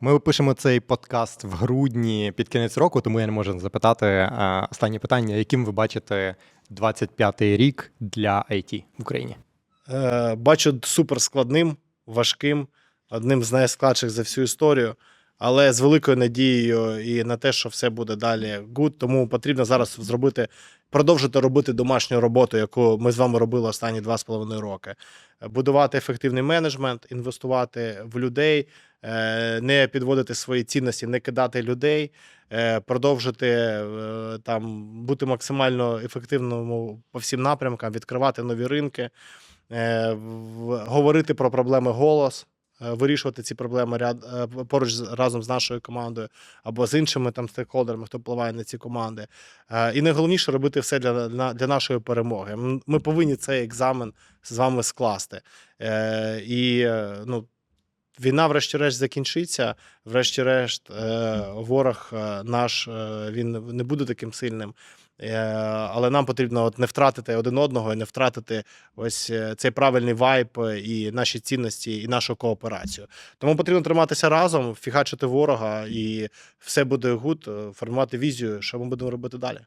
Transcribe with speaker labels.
Speaker 1: Ми пишемо цей подкаст в грудні під кінець року, тому я не можу запитати е, останнє питання: яким ви бачите 25-й рік для IT в Україні?
Speaker 2: Е, Бачу суперскладним, важким, одним з найскладших за всю історію, але з великою надією і на те, що все буде далі гуд. Тому потрібно зараз зробити, продовжити робити домашню роботу, яку ми з вами робили останні два з половиною роки. Будувати ефективний менеджмент, інвестувати в людей, е, не підводити свої цінності, не кидати людей, е, продовжити е, там бути максимально ефективному по всім напрямкам, відкривати нові ринки говорити про проблеми голос, вирішувати ці проблеми ряд е, поруч разом з нашою командою або з іншими там стейкхолдерами, хто впливає на ці команди. Е, І найголовніше робити все для, для нашої перемоги. Ми повинні цей екзамен з вами скласти. Е, І е, ну. Війна, врешті-решт, закінчиться. Врешті-решт, е, ворог е, наш е, він не буде таким сильним. Але нам потрібно от не втратити один одного і не втратити ось цей правильний вайб е, і наші цінності, і нашу кооперацію. Тому потрібно триматися разом, фігачити ворога, і все буде гуд, формувати візію, що ми будемо робити далі.